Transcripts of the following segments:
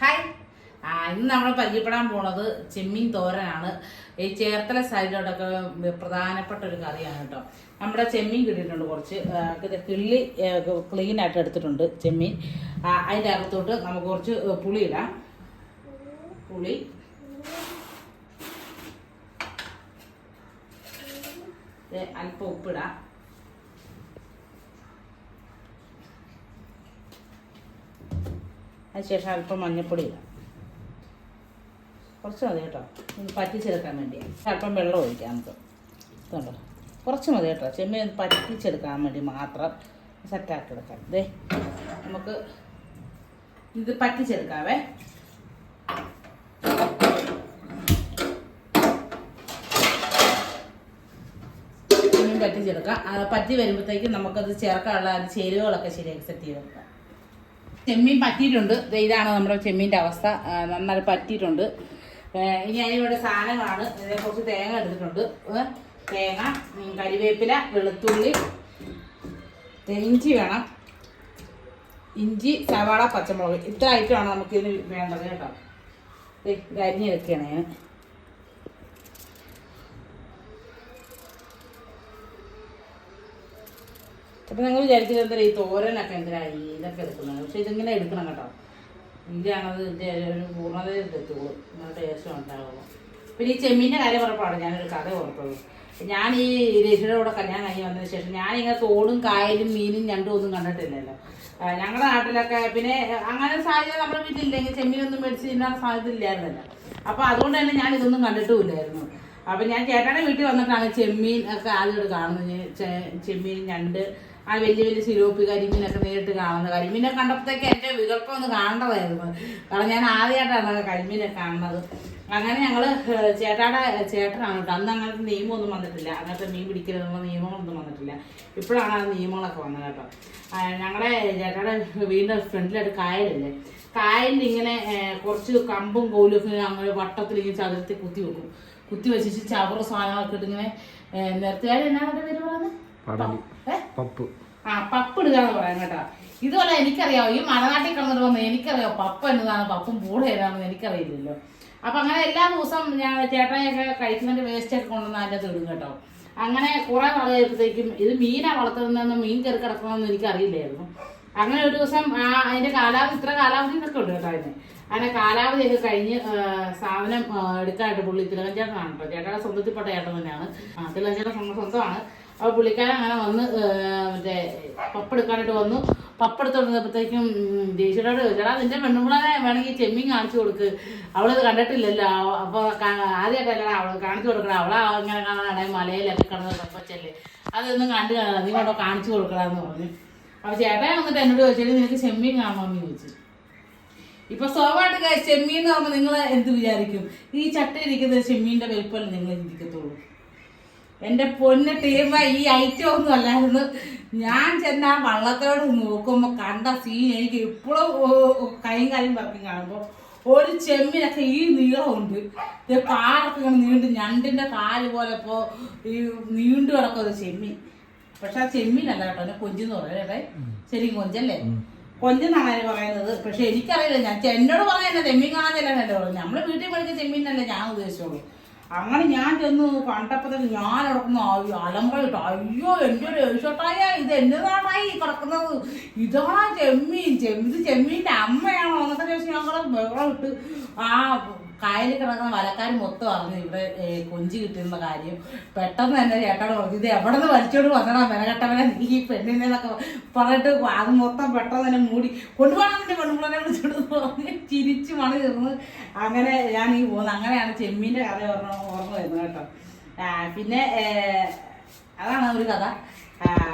Hi ആ, ഇന്ന് നമ്മൾ പരിചയപ്പെടാൻ പോണത് ചെമ്മീൻ തോരനാണ്. ഈ ചേർത്തല സൈഡിലോട്ടൊക്കെ പ്രധാനപ്പെട്ട ഒരു കറിയാണ് കേട്ടോ നമ്മുടെ ചെമ്മീൻ കിട്ടിയിട്ടുണ്ട് കുറച്ച്. കിള്ളി ക്ലീൻ ആയിട്ട് എടുത്തിട്ടുണ്ട് ചെമ്മീൻ. അതിന്റെ അകത്തോട്ട് നമുക്ക് കുറച്ച് പുളി ഇടാം. പുളി. അല്പം ഉപ്പിടാം. അതിനുശേഷം അല്പം മഞ്ഞൾപ്പൊടി ഇടാം. കുറച്ച് മതി കേട്ടോ. ഒന്ന് പറ്റിച്ചെടുക്കാൻ വേണ്ടിയാണ് അല്പം വെള്ളം ഒഴിക്കാം നമുക്ക്. ഇതുണ്ടോ കുറച്ച് മതി കേട്ടോ. ചെമ്മീൻ ഒന്ന് പറ്റിച്ചെടുക്കാൻ വേണ്ടി മാത്രം സെറ്റാക്കി എടുക്കാം. ദേ നമുക്ക് ഇത് പറ്റിച്ചെടുക്കാവേ. പറ്റിച്ചെടുക്കാം. പറ്റി വരുമ്പോഴത്തേക്കും നമുക്കത് ചേർക്കാനുള്ള ചേരുവകളൊക്കെ ശരിയാക്കി സെറ്റ് ചെയ്തെടുക്കാം. ചെമ്മീൻ പറ്റിയിട്ടുണ്ട്. ഇതാണ് നമ്മുടെ ചെമ്മീന്റെ അവസ്ഥ. നന്നായി പറ്റിയിട്ടുണ്ട്. ഇനി അതിനിവിടെ സാധനങ്ങളാണ്. ഇതിനെ കുറച്ച് തേങ്ങ എടുത്തിട്ടുണ്ട്. തേങ്ങ കരിവേപ്പില വെളുത്തുള്ളി ഇഞ്ചി വേണം. ഇഞ്ചി സവാള പച്ചമുളക്. ഇത്ര ഐറ്റമാണ് നമുക്ക് ഇതിന് വേണ്ടത് കേട്ടോ. ഇത് അരിഞ്ഞെടുക്കുകയാണ് ഞാൻ. അപ്പൊ നിങ്ങൾ വിചാരിക്കുന്നത് എന്താ ഈ തോരനൊക്കെ എന്തിനാ ഈ ഇതൊക്കെ എടുക്കുന്നത്? പക്ഷെ ഇതിങ്ങനെ എടുക്കണം കേട്ടോ. ഇതിലാണത് ഒരു പൂർണത എത്തുള്ളൂ നല്ല ടേസ്റ്റ് ഉണ്ടാവുള്ളൂ. പിന്നെ ഈ ചെമ്മീന്റെ കാര്യം പറഞ്ഞപ്പോഴാണ് ഞാനൊരു കഥ ഓർത്തത്. ഞാൻ ഈ രേഷിയുടെ കൂടെ കല്യാണം കഴിഞ്ഞ് വന്നതിന് ശേഷം ഞാനിങ്ങനെ തോടും കായലും മീനും ഞണ്ടും ഒന്നും കണ്ടിട്ടില്ലല്ലോ. ഞങ്ങളുടെ നാട്ടിലൊക്കെ പിന്നെ അങ്ങനെ സാഹചര്യം നമ്മുടെ വീട്ടിലില്ലെങ്കിൽ ചെമ്മീനൊന്നും മേടിച്ച് തിന്നാൻ സാധ്യത ഇല്ലായിരുന്നല്ലോ അപ്പൊ അതുകൊണ്ട് തന്നെ ഞാൻ ഇതൊന്നും കണ്ടിട്ടുമില്ലായിരുന്നു. അപ്പൊ ഞാൻ ചേട്ടാടെ വീട്ടിൽ വന്നിട്ടാണ് ചെമ്മീൻ ഒക്കെ ആദ്യമായിട്ട് കാണുന്നത്. ചെമ്മീൻ ഞണ്ട് ആ വലിയ വലിയ സിലോപ്പി കരിമീനൊക്കെ നേരിട്ട് കാണുന്നത് കരിമീനെ കണ്ടപ്പോഴത്തേക്ക് എന്റെ വികല്പം ഒന്ന് കാണേണ്ടതായിരുന്നു. കാരണം ഞാൻ ആദ്യമായിട്ടാണ് കരിമീനെ കാണുന്നത്. അങ്ങനെ ഞങ്ങൾ ചേട്ടാടെ ചേട്ടനാണ് കേട്ടോ. അന്ന് അങ്ങനത്തെ നിയമമൊന്നും വന്നിട്ടില്ല. അങ്ങനത്തെ മീൻ പിടിക്കരുതെന്നുള്ള നിയമങ്ങളൊന്നും വന്നിട്ടില്ല. ഇപ്പോഴാണ് ആ നിയമങ്ങളൊക്കെ വന്നത് കേട്ടോ. ഞങ്ങളുടെ ചേട്ടാടെ വീടിന്റെ ഫ്രണ്ടിലായിട്ട് കായലല്ലേ? കായലിൽ ഇങ്ങനെ കുറച്ച് കമ്പും കോലും അങ്ങനെ വട്ടത്തിൽ ഇങ്ങനെ ചതുരത്തിൽ കുത്തി വെക്കും. കുത്തി വെച്ചിട്ട് ചവറ് സാധനങ്ങളൊക്കെ ഇട്ട് ഇങ്ങനെ നിരത്തുകാർ എന്നാണ് പേര് പറയുന്നത് പടലി. പപ്പ്. ആ പപ്പ് ഇടുക എന്ന് പറയാം കേട്ടോ. ഇതുപോലെ എനിക്കറിയാവോ ഈ മലനാട്ടിൽ കിടന്നിട്ട് വന്ന് എനിക്കറിയാം പപ്പ എന്നതാണ് പപ്പും പൂട ഏതാണെന്ന് എനിക്കറിയില്ലല്ലോ. അപ്പൊ അങ്ങനെ എല്ലാ ദിവസം ഞാൻ ചേട്ടനെയൊക്കെ കഴിക്കുന്നതിന്റെ വേസ്റ്റ് ഒക്കെ കൊണ്ടുവന്ന് അതിന്റെ അകത്ത് ഇടും കേട്ടോ. അങ്ങനെ കുറെ നാൾ ഇത് മീനാ വളർത്തുന്നതെന്ന് മീൻ കയറി കിടക്കണമെന്ന് എനിക്കറിയില്ലായിരുന്നു. അങ്ങനെ ഒരു ദിവസം ആ അതിന്റെ കാലാവധി ഇത്ര കാലാവധി എന്നൊക്കെ ഉണ്ട് കേട്ടോ അതിന്. അങ്ങനെ കാലാവധിയൊക്കെ കഴിഞ്ഞ് സാധനം എടുക്കാനായിട്ട് പുള്ളി തിലകഞ്ചേട്ടനാണ് കേട്ടോ. ചേട്ടയുടെ സ്വന്തത്തിൽപ്പെട്ട ചേട്ടൻ തന്നെയാണ്. ആ തിലകഞ്ചേട്ടൻ സ്വന്തം സ്വന്തമാണ്. അപ്പോൾ പുള്ളിക്കാരൻ അങ്ങനെ വന്ന് മറ്റേ പപ്പെടുക്കാനായിട്ട് വന്നു. പപ്പെടുത്ത് വന്നപ്പോഴത്തേക്കും ദേശീയോട് ചേട്ടാ നിന്റെ പെണ്ണുമ്പിളനെ വേണമെങ്കിൽ ചെമ്മീൻ കാണിച്ചു കൊടുക്ക്. അവളിത് കണ്ടിട്ടില്ലല്ലോ. അപ്പോൾ ആദ്യമായിട്ടല്ല അവൾ കാണിച്ചു കൊടുക്കണം. അവളെ ഇങ്ങനെ കാണാൻ മലയിലൊക്കെ കിടന്ന് തപ്പച്ചല്ലേ അതൊന്നും കണ്ടു കാണാം നീ കൊണ്ടോ കാണിച്ചു കൊടുക്കണമെന്ന് പറഞ്ഞു. അപ്പോൾ ചേട്ടൻ വന്നിട്ട് എന്നോട് ചോദിച്ചാൽ നിനക്ക് ചെമ്മീൻ കാണണമെന്ന് ചോദിച്ചു. ഇപ്പൊ സ്വാഭാവികമായിട്ട് ചെമ്മീൻ എന്ന് പറയുമ്പോൾ നിങ്ങൾ എന്ത് വിചാരിക്കും? ഈ ചട്ടയിരിക്കുന്ന ചെമ്മീന്റെ വലിപ്പമല്ലേ നിങ്ങൾ ചിന്തിക്കത്തുള്ളൂ. എന്റെ പൊന്ന് ടീമ ഈ ഐറ്റം ഒന്നും അല്ലായിരുന്നു. ഞാൻ ചെന്ന ആ വള്ളത്തോട് നോക്കുമ്പോ കണ്ട സീൻ എനിക്ക് ഇപ്പോഴും കൈയും കാര്യം പറഞ്ഞു കാണുമ്പോ ഒരു ചെമ്മിനൊക്കെ ഈ നീളമുണ്ട്. കാലൊക്കെ ഇങ്ങനെ നീണ്ട് ഞണ്ടിന്റെ കാൽ പോലെ ഇപ്പോ ഈ നീണ്ടു കിടക്കും ഒരു ചെമ്മീൻ. പക്ഷെ ആ ചെമ്മീനല്ല കേട്ടോ എന്നെ കൊഞ്ചെന്ന് പറയട്ടെ ശരി കൊഞ്ചല്ലേ? കൊഞ്ചെന്നാണ് അതിന് പറയുന്നത്. പക്ഷെ എനിക്കറിയില്ല ഞാൻ എന്നോട് പറയാനല്ല ചെമ്മീൻ കാണാനല്ലേ പറഞ്ഞു നമ്മളെ വീട്ടിൽ പഠിക്കുന്ന ചെമ്മീനല്ലേ ഞാൻ ഉദ്ദേശിച്ചോളൂ. അങ്ങനെ ഞാൻ ചെന്ന് കണ്ടപ്പോഴത്തേക്ക് ഞാൻ ഇടക്കുന്ന അലമ്പലിട്ട് അയ്യോ എന്റെ ഒരു എഴുഷോട്ടായ ഇത് എന്നതാണായി കിടക്കുന്നത്? ഇതാണ് ചെമ്മീൻ. ചെമ്മീൻ ചെമ്മീന്റെ അമ്മയാണോ? എന്നൊക്കെ ചോദിച്ചാൽ ഞങ്ങൾ വെള്ളം ഇട്ട് ആ കായലിൽ കിടക്കുന്ന വലക്കാർ മൊത്തം അറിഞ്ഞു. ഇവിടെ കൊഞ്ചി കിട്ടുന്ന കാര്യം. പെട്ടെന്ന് തന്നെ ചേട്ടനോട് പറഞ്ഞു ഇത് എവിടെ നിന്ന് വലിച്ചോണ്ട് വന്നടാ മെനകെട്ടവനെ നീ ഈ പെണ്ണിനെ എന്നൊക്കെ പറഞ്ഞിട്ട് അത് മൊത്തം പെട്ടെന്ന് തന്നെ മൂടി. കൊണ്ടുപോകണം എന്റെ പെണ്ണുപിള്ളനെ വിളിച്ചോണ്ട് പറഞ്ഞ് ചിരിച്ച് മണി തീർന്ന് അങ്ങനെ ഞാൻ ഈ പോകുന്നത്. അങ്ങനെയാണ് ചെമ്മീന്റെ കഥ ഓർമ്മ ഓർമ്മ വരുന്നത് കേട്ടോ. പിന്നെ അതാണ് ഒരു കഥ.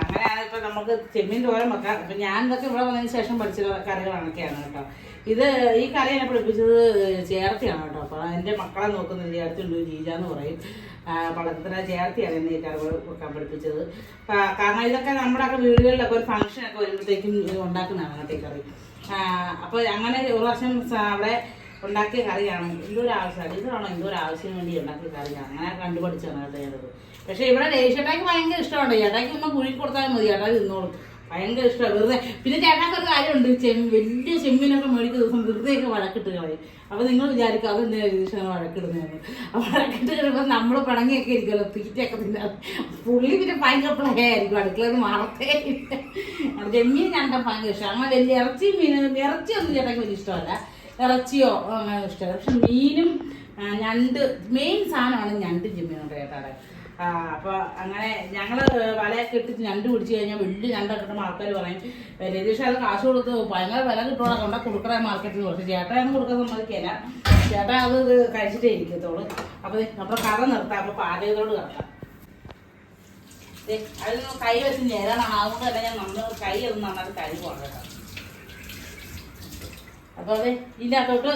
അങ്ങനെയാണ് ഇപ്പൊ നമുക്ക് ചെമ്മീൻ തോരൻ വെക്കാം. അപ്പം ഞാൻ ഇതൊക്കെ ഇവിടെ വന്നതിന് ശേഷം പഠിച്ച കറികളൊക്കെയാണ് കേട്ടോ. ഇത് ഈ കല എന്നെ പഠിപ്പിച്ചത് ചേർത്തിയാണ് കേട്ടോ. അപ്പൊ എന്റെ മക്കളെ നോക്കുന്ന ചേർത്തി അടുത്തുണ്ട് ജീജ എന്ന് പറയും. പഠനത്തിന് ചേർത്തിയാണ് എന്നെ കറി കൊടുക്കാൻ പഠിപ്പിച്ചത് കാരണം ഇതൊക്കെ നമ്മുടെ ഒക്കെ വീടുകളിലൊക്കെ ഒരു ഫംഗ്ഷൻ ഒക്കെ വരുമ്പോഴത്തേക്കും ഉണ്ടാക്കുന്നതാണ് കേട്ടോ കറി. അപ്പൊ അങ്ങനെ ഒരു വർഷം അവിടെ ഉണ്ടാക്കിയ കറിയാണ്. എന്തോ ഒരു ആവശ്യമാണ് ഇതാണോ എന്തോ ഒരു ആവശ്യത്തിന് വേണ്ടി ഉണ്ടാക്കിയ കറിയാണ്. അങ്ങനെ കണ്ടുപഠിച്ചാണ് കേട്ടോ ഞാനത്. പക്ഷെ ഇവിടെ ചേട്ടായിക്ക് ഭയങ്കര ഇഷ്ടമാണ്. ചേട്ടായിക്ക് നമ്മൾ കുഴി കൊടുത്താൽ മതി. ചേട്ടായി തിന്നോളും. ഭയങ്കര ഇഷ്ടമാണ് വെറുതെ. പിന്നെ ചേട്ടാക്ക് ഒരു കാര്യമുണ്ട്. ചെമ്മീൻ വലിയ ചെമ്മീനൊക്കെ മേടിക്കുന്ന ദിവസം വെറുതെയൊക്കെ വഴക്കിട്ട് കളയും. അപ്പൊ നിങ്ങൾ വിചാരിക്കും അത് എന്തിനാ രതീഷാണ് വഴക്കിടുന്നതെന്ന്. ആ വഴക്കിട്ട് കഴിയുമ്പോൾ നമ്മൾ പിണങ്ങിയൊക്കെ ഇരിക്കുമല്ലോ തീറ്റയൊക്കെ പിന്നെ പുള്ളി പിന്നെ ഭയങ്കര പ്ലഹയായിരിക്കും അടുക്കളയിൽ മാറത്തേ. ചെമ്മീൻ ഞണ്ട ഭയങ്കര ഇഷ്ടം. അങ്ങനെ വലിയ ഇറച്ചി മീൻ ഇറച്ചിയൊന്നും ചേട്ടാക്ക് വലിയ ഇഷ്ടമല്ല. ഇറച്ചിയോ അങ്ങനെ ഇഷ്ടമല്ല. പക്ഷെ മീനും ഞണ്ട് മെയിൻ സാധനമാണ് ഞണ്ട് ചെമ്മീനുണ്ട് ചേട്ടാടെ അപ്പൊ അങ്ങനെ ഞങ്ങൾ വലയൊക്കെ ഇട്ടിട്ട് ഞണ്ട് പിടിച്ചു കഴിഞ്ഞാൽ വലിയ ഞണ്ടൊക്കെ കിട്ടുമ്പോൾ ആൾക്കാർ പറയും "ഏ, രതീഷ് അത് കാശ് കൊടുത്ത് ഭയങ്കര വില കിട്ടുവാണ് കൊണ്ട? കൊടുക്കണേ മാർക്കറ്റിൽ പക്ഷെ ചേട്ടായൊന്നും കൊടുക്കാൻ സമ്മതിക്കില്ല. ചേട്ടാ അത് കഴിച്ചിട്ടേ ഇരിക്കത്തോളൂ അപ്പൊ നമ്മുടെ കഥ നിർത്താം. അപ്പൊ പാചകത്തോട് കിടക്കാം ദേ, അത് കൈ വെച്ച് നേരാണ് അതുകൊണ്ട് ഞാൻ നമ്മൾ കൈ ഒന്ന് നന്നായിട്ട് കൈ പോകണം അപ്പൊ അത് ഇതിന്റെ അകത്തോട്ട്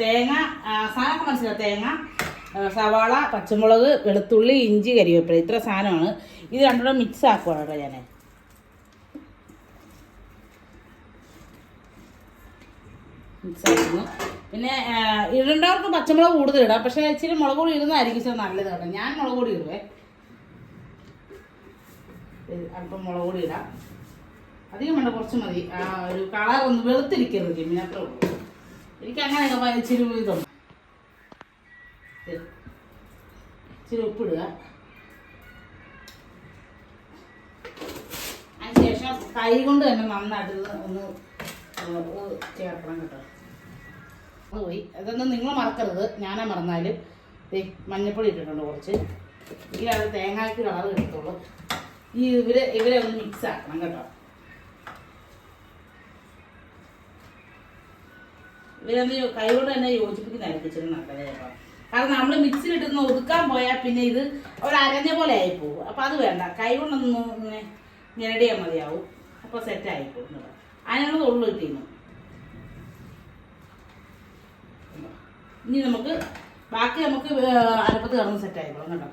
തേങ്ങ സാധനം മനസ്സിലാവും തേങ്ങ സവാള പച്ചമുളക് വെളുത്തുള്ളി ഇഞ്ചി കരിവേപ്പില. ഇത്ര സാധനമാണ്. ഇത് രണ്ടുകൂടെ മിക്സ് ആക്കുവാണ് കേട്ടോ ഞാൻ മിക്സ് ആക്കുന്നു. പിന്നെ ഇടേണ്ടവർക്ക് പച്ചമുളക് കൂടുതൽ ഇടാം. പക്ഷേ ഇച്ചിരി മുളക് പൊടി ഇടുന്നതായിരിക്കും ഇച്ചിരി നല്ലത് കേട്ടോ. ഞാൻ മുളക് പൊടി ഇടുവേ. അല്പം മുളക് പൊടി ഇടാം. അധികം വേണ്ട കുറച്ച് മതി. ഒരു കളർ ഒന്ന് വെളുത്തിരിക്കരുത് ജിമ്മിന് അത്രേ ഉള്ളൂ. എനിക്ക് അങ്ങനെയൊക്കെ ഇച്ചിരി ഇതുണ്ട്. ഇത്. ഇച്ചിരി ഉപ്പിടുക. അതിനുശേഷം കൈ കൊണ്ട് തന്നെ നന്നായിട്ട് ഒന്ന് ചേർക്കണം കേട്ടോ. അത് പോയി. അതൊന്നും നിങ്ങൾ മറക്കരുത്. ഞാനാ മറന്നാലും. മഞ്ഞപ്പൊടി ഇട്ടിട്ടുണ്ട് കുറച്ച്. എങ്കിലത് തേങ്ങായ്ക്ക് കളർ കിട്ടത്തുള്ളൂ. ഈ ഇവരെ ഇവരെ ഒന്ന് മിക്സ് ആക്കണം കേട്ടോ. ഇവരൊന്ന് കൈകൊണ്ട് തന്നെ യോജിപ്പിക്കുന്നതായിരിക്കും ഇച്ചിരി നല്ലത് കേട്ടോ കാരണം നമ്മൾ മിക്സിയിലിട്ടൊന്ന് ഒതുക്കാൻ പോയാൽ പിന്നെ ഇത് ഒരു അരഞ്ഞ പോലെ ആയി പോകും അപ്പം അത് വേണ്ട. കൈ കൊണ്ടൊന്ന് ഇങ്ങനെ ഞെരടിയാൽ മതിയാവും. അപ്പോൾ സെറ്റ് ആയിപ്പോകും അതിനാണ് തൊള്ളു കിട്ടിയിരുന്നു ഇനി നമുക്ക് ബാക്കി നമുക്ക് അരപ്പത്ത് കിടന്ന് സെറ്റ് ആയിക്കോളും കേട്ടോ.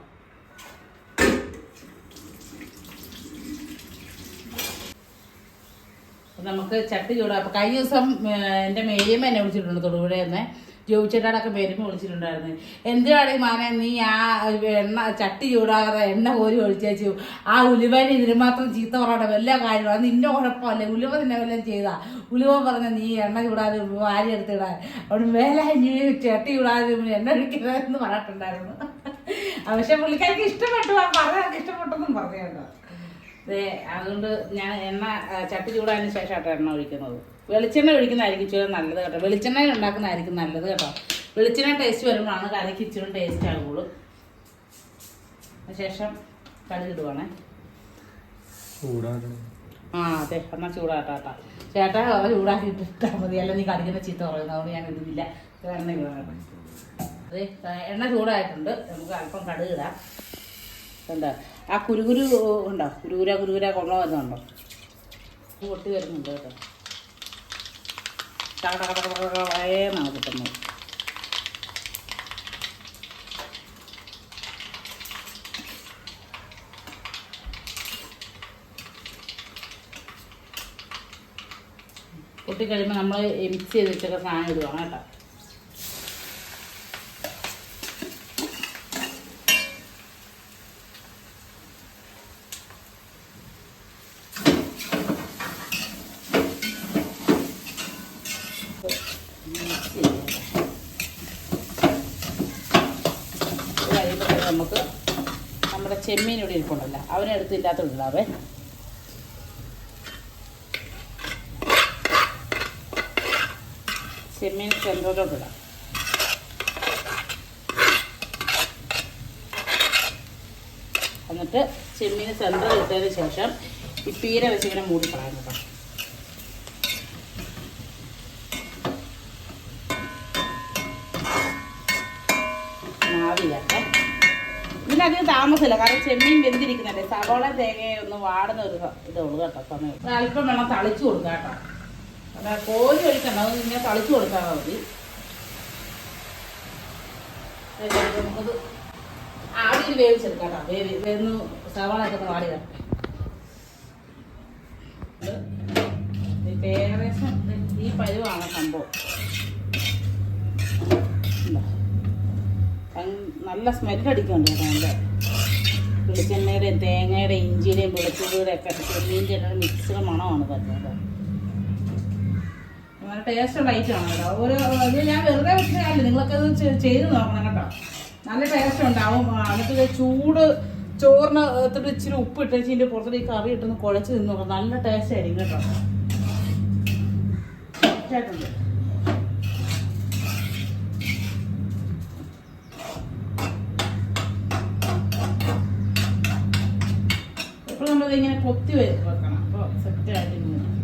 നമുക്ക് ചട്ടി ചൂടാ. അപ്പം കഴിഞ്ഞ ദിവസം എന്റെ മേരിയമ്മ എന്നെ വിളിച്ചിട്ടുണ്ട് തൊടുപുഴയെന്ന് ജോബിച്ചേട്ടാടൊക്കെ മേരിയമ്മ വിളിച്ചിട്ടുണ്ടായിരുന്നു. എന്തിനാണ് മാനെ നീ ആ എണ്ണ ചട്ടി ചൂടാകാതെ എണ്ണ കോരി ഒഴിച്ചേച്ചു ആ ഉലുവേനെ ഇതിന് മാത്രം ചീത്ത പറയണം വല്ല കാര്യമാണ് അത് നിന്റെ കുഴപ്പമല്ലേ ഉലുവ നിന്നെ വല്ലതും ചെയ്താ? ഉലുവ പറഞ്ഞ നീ എണ്ണ ചൂടാതെ വാരി എടുത്തിടാൻ. അവിടെ മേലെ നീ ചട്ടി ചൂടാതെ എണ്ണ ഒഴിക്കരുതെന്ന് പറഞ്ഞിട്ടുണ്ടായിരുന്നു. പക്ഷെ പുള്ളിക്കാർക്ക് ഇഷ്ടപ്പെട്ടു. ആ പറയാൻ ഇഷ്ടപ്പെട്ടെന്നും പറഞ്ഞു അതുകൊണ്ട് ഞാൻ എണ്ണ ചട്ടി ചൂടാതിന് ശേഷമായിട്ടാണ് എണ്ണ ഒഴിക്കുന്നത്. വെളിച്ചെണ്ണ ഒഴിക്കുന്നതായിരിക്കും ഇച്ചിരി നല്ലത് കേട്ടോ. വെളിച്ചെണ്ണ ഉണ്ടാക്കുന്നതായിരിക്കും നല്ലത് കേട്ടോ. വെളിച്ചെണ്ണ ടേസ്റ്റ് വരുമ്പോഴാണ് കറിക്ക് ഇച്ചിരി ടേസ്റ്റ് ആകുള്ളൂ ശേഷം കടുകിടുവാണേ ആ അതെ. എന്നാൽ ചൂടാട്ടാ ചേട്ടാ അവ ചൂടാക്കിയിട്ട് ഇട്ടാൽ മതി. അല്ല നീ കടിക്കുന്ന ചീത്ത പറയുന്നത്. അതുകൊണ്ട് ഞാൻ ഇടുന്നില്ല. എണ്ണ അതെ എണ്ണ ചൂടായിട്ടുണ്ട്. നമുക്ക് അല്പം കടുകിടാം എന്താ? ആ കുരുകുരു ഉണ്ടോ? കുരുകുര കുരുകുര കൊള്ളോ എന്നുണ്ടോ പൊട്ടി വരുന്നുണ്ട് കേട്ടോ. ടകടകടകടകടയെന്നാണ് കിട്ടുന്നത് പൊട്ടിക്കഴിയുമ്പോൾ നമ്മൾ മിക്സ് ചെയ്ത് വെച്ചൊക്കെ സാധനം ഇടുവാണ് കേട്ടോ ചെമ്മീൻ ഇവിടെ ഇരിപ്പുണ്ടല്ലോ അകത്ത് ഇടാവേ ചെമ്മീൻ ഇടാം. എന്നിട്ട് ചെമ്മീൻ സെന്റർ ഇട്ടതിന് ശേഷം ഈ പീര വെച്ച് ഇങ്ങനെ മൂടി കളയാം കേട്ടോ താമസമില്ല. കാരണം ചെമ്മീൻ വെന്തിരിക്കുന്നല്ലേ സവോള തേങ്ങയും ഒന്ന് വാടുന്ന ഒരു ഇതേ ഉള്ളൂ കേട്ടോ സമയം. അല്പം വേണം തളിച്ചു കൊടുക്കാം കേട്ടോ. കോരി ഒഴിക്കണ്ട. അത് ഇങ്ങനെ തളിച്ചു കൊടുത്താൽ മതി. നമുക്കത് ആവിയിൽ വേവിച്ചെടുക്കാം വേവി വേന്ന് സവാള ഒക്കെ ഒന്ന് വാടി ഏകദേശം ഈ പരുവാണ് സംഭവം? നല്ല സ്മെല്ലടിക്കുന്നുണ്ട് കേട്ടോ നല്ല. വെളിച്ചെണ്ണയുടെയും തേങ്ങയുടെ ഇഞ്ചിയുടെയും വെളുത്തുള്ളിയുടെ ഒക്കെ ചെമ്മീന്റെ എല്ലാം മിക്സ്ഡ് മണമാണ് വരുന്നത്. നല്ല ടേസ്റ്റുള്ള ആണ് കേട്ടോ. ഒരു ഇത് ഞാൻ വെറുതെ വെച്ചില്ല നിങ്ങളൊക്കെ ഇത് ചെയ്ത് നോക്കണം കേട്ടോ. നല്ല ടേസ്റ്റ് ഉണ്ടാവും. എന്നിട്ട് ചൂട് ചോറിന് എടുത്തിട്ട് ഇച്ചിരി ഉപ്പ് ഇട്ട് ഇതിന്റെ പുറത്തോട്ട് ഈ കറി ഇട്ടൊന്ന് കുഴച്ച് തിന്നു നല്ല ടേസ്റ്റ് ആയിരിക്കും കേട്ടോ ഇപ്പോൾ വെ- വെക്കണം. അപ്പോൾ സെറ്റായിട്ട് ഇങ്ങനെ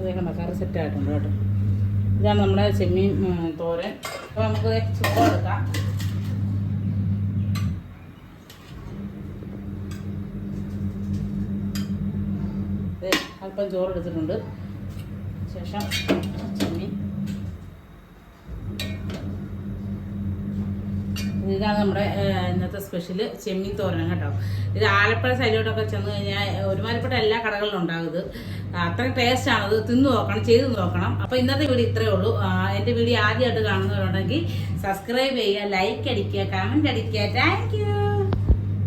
അതേ മസാല കറി സെറ്റായിട്ടുണ്ട് കേട്ടോ. ഇതാണ് നമ്മുടെ ചെമ്മീൻ തോരൻ. അപ്പോൾ നമുക്ക് ചോറ് എടുക്കാം. അല്പം ചോറ് എടുത്തിട്ടുണ്ട്. ശേഷം ചെമ്മീൻ ഇതാണ് നമ്മുടെ ഇന്നത്തെ സ്പെഷ്യൽ ചെമ്മീൻ തോരൻ കേട്ടോ. ഇത് ആലപ്പുഴ സൈഡിലോട്ടൊക്കെ ചെന്ന് കഴിഞ്ഞാൽ ഒരുമാതിരിപ്പെട്ട എല്ലാ കടകളിലും ഉണ്ടാകുന്നത് അത്ര അത്രയും ടേസ്റ്റ് ആണത് ഇത് തിന്നു നോക്കണം ചെയ്ത് നോക്കണം. അപ്പോൾ ഇന്നത്തെ വീഡിയോ ഇത്രയേ ഉള്ളൂ. എന്റെ വീഡിയോ ആദ്യമായിട്ട് കാണുന്നവരുണ്ടെങ്കിൽ സബ്സ്ക്രൈബ് ചെയ്യുക ലൈക്ക് അടിക്കുക കമന്റ് അടിക്കുക. താങ്ക്